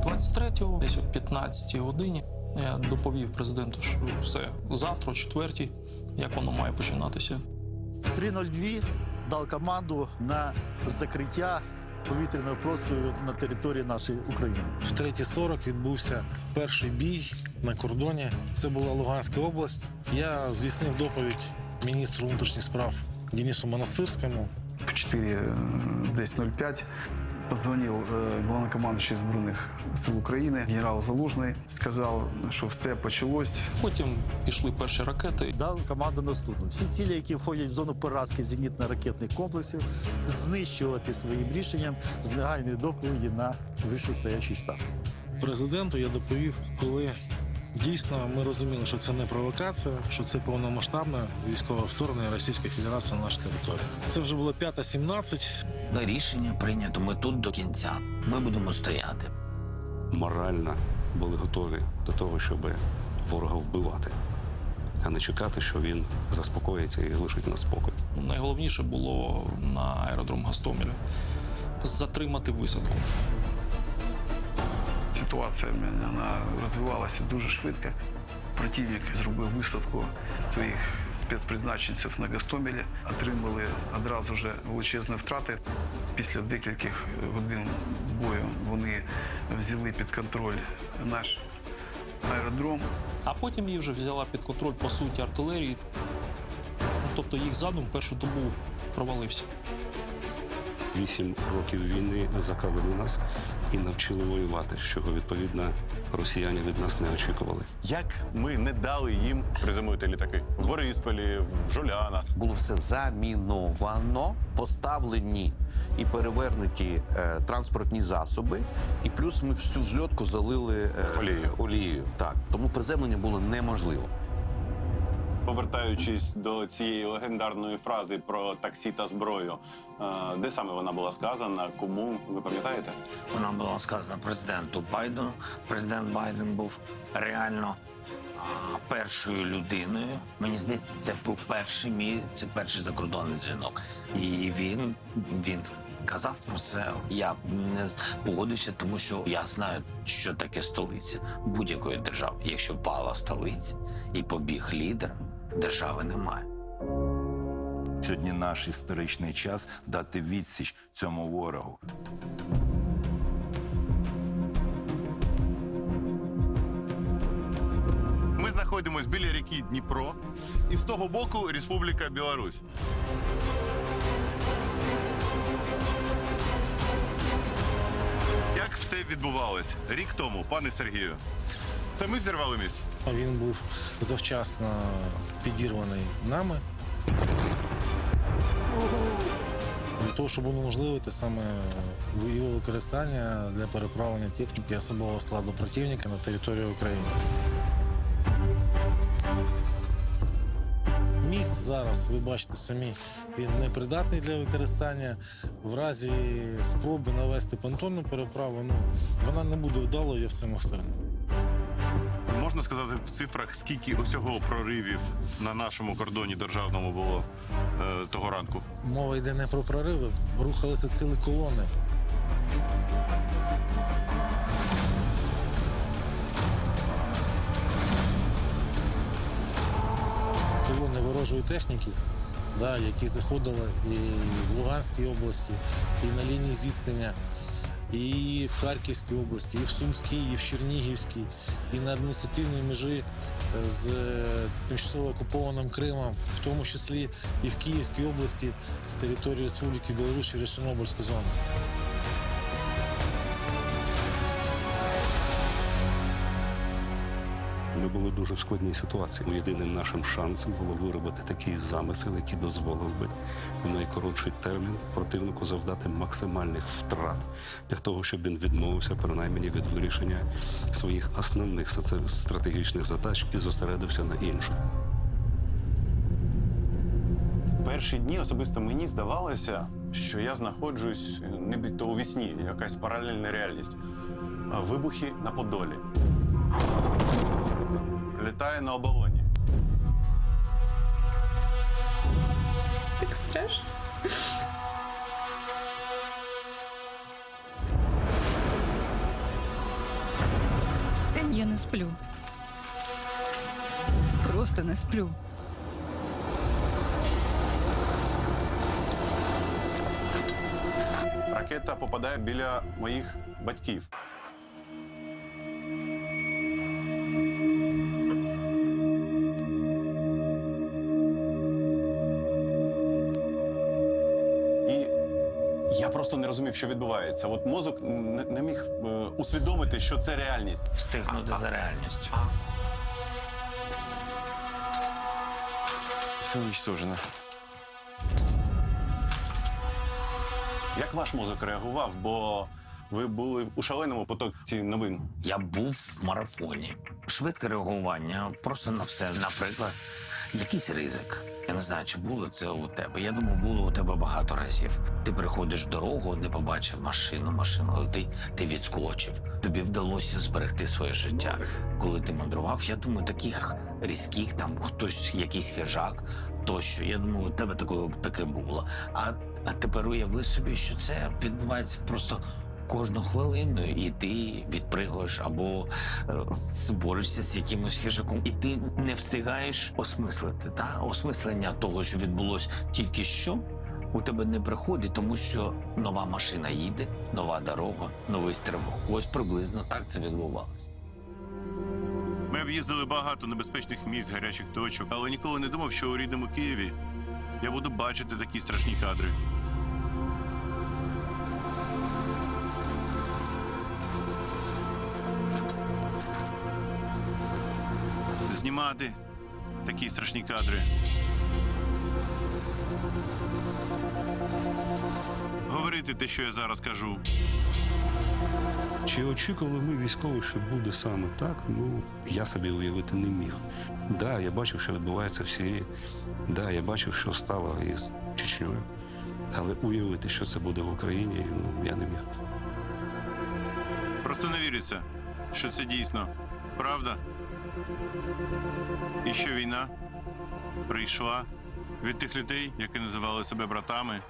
23-го, десь о 15-й годині, я доповів президенту, що все завтра, о 4 як воно має починатися. В 3.02 дав команду на закриття повітряного простору на території нашої України. В 3.40 відбувся перший бій на кордоні. Це була Луганська область. Я здійснив доповідь міністру внутрішніх справ Денису Монастирському. В 4, 10.05 позвонил э, главнокомандующий Збройних сил України генерал Залужний. Сказав, що все почалось. Потім пішли перші ракети. Дав команду наступну. Всі цілі, які входять в зону поразки зенітно-ракетних комплексів, знищувати своїм рішенням з негайної доповіді на вищостоячий штаб. Президенту я доповів, коли дійсно ми розуміли, що це не провокація, що це повномасштабне військове вторгнення Російської Федерації на нашу територію. Це вже було 5.17. Ну, Рішення прийнято. Ми тут до кінця. Ми будемо стояти. морально були готові до того, щоб ворога вбивати, а не чекати, що він заспокоїться і лишить нас спокій. Найголовніше було на аеродром Гастомеля затримати висадку. Ситуація вона розвивалася дуже швидко. Противник зробив висадку своїх спецпризначенців на Гастомелі, отримали одразу ж величезні втрати. Після декількох годин бою вони взяли під контроль наш аеродром. А потім її вже взяла під контроль по суті артилерії. Ну, Тобто їх задум першу добу провалився. Вісім років війни закалили нас і навчили воювати, чого відповідно росіяни від нас не очікували. Як ми не дали їм приземлити літаки в Борисполі, в Жулянах. було все заміновано, поставлені і перевернуті е, транспортні засоби, і плюс ми всю взльотку залили е, Олією. олією. Так, тому приземлення було неможливо. Повертаючись до цієї легендарної фрази про таксі та зброю, де саме вона була сказана, кому ви пам'ятаєте? Вона була сказана президенту Байдену. Президент Байден був реально першою людиною. Мені здається, це був перший мій, це перший закордонний дзвінок. І він, він казав про це. Я не з- погодився, тому що я знаю, що таке столиця будь-якої держави. Якщо пала столиця і побіг лідер, держави немає. Сьогодні наш історичний час дати відсіч цьому ворогу. Ми знаходимося біля ріки Дніпро, і з того боку Республіка Білорусь. Все відбувалось рік тому, пане Сергію? Це ми взірвали міст? Він був завчасно підірваний нами. Для того, щоб унеможливити саме його використання для переправлення техніки особового складу противника на територію України. Зараз, ви бачите самі, він непридатний для використання. В разі спроби навести понтонну переправу, ну, вона не буде вдалою, я в цьому впевнений. Можна сказати в цифрах, скільки усього проривів на нашому кордоні державному було е, того ранку? Мова йде не про прориви, рухалися цілі колони. Колони ворожої техніки, да, які заходили і в Луганській області, і на лінії зіткнення, і в Харківській області, і в Сумській, і в Чернігівській, і на адміністративній межі е, з е, тимчасово окупованим Кримом, в тому числі і в Київській області з території Республіки Білорусь через Чорнобильську зону. Ми були дуже в складній ситуації. Єдиним нашим шансом було виробити такий замисел, який дозволив би в найкоротший термін противнику завдати максимальних втрат для того, щоб він відмовився принаймні від вирішення своїх основних стратегічних задач і зосередився на інших. Перші дні особисто мені здавалося, що я знаходжусь е, нібито у вісні, якась паралельна реальність. Вибухи на Подолі. Літає на оболоні. Так страшно. Я не сплю. Просто не сплю. Ракета попадає біля моїх батьків. Просто не розумів, що відбувається. От мозок не, не міг е, усвідомити, що це реальність. Встигнути за реальністю. Все уничтожено. Як ваш мозок реагував? Бо ви були у шаленому потоці новин. Я був в марафоні. Швидке реагування просто на все. Наприклад, якийсь ризик. Не було це у тебе. Я думаю, було у тебе багато разів. Ти переходиш дорогу, не побачив машину, машина летить, ти відскочив. Тобі вдалося зберегти своє життя. Коли ти мандрував, я думаю, таких різких, там хтось, якийсь хижак, тощо. Я думаю, у тебе таке, таке було. А, а тепер уяви собі, що це відбувається просто кожну хвилину, і ти відпригуєш або е, борешся з якимось хижаком, і ти не встигаєш осмислити. Та? Осмислення того, що відбулося тільки що, у тебе не приходить, тому що нова машина їде, нова дорога, новий стрибок. Ось приблизно так це відбувалося. Ми об'їздили багато небезпечних місць, гарячих точок, але ніколи не думав, що у рідному Києві я буду бачити такі страшні кадри. Знімати такі страшні кадри. Говорити те, що я зараз кажу. Чи очікували ми військові, що буде саме так? Ну я собі уявити не міг. Да, я бачив, що відбувається в Сирії. Да, я бачив, що стало із Чечнею. Але уявити, що це буде в Україні, ну я не міг. Просто не віриться, що це дійсно правда. І що війна прийшла від тих людей, які називали себе братами,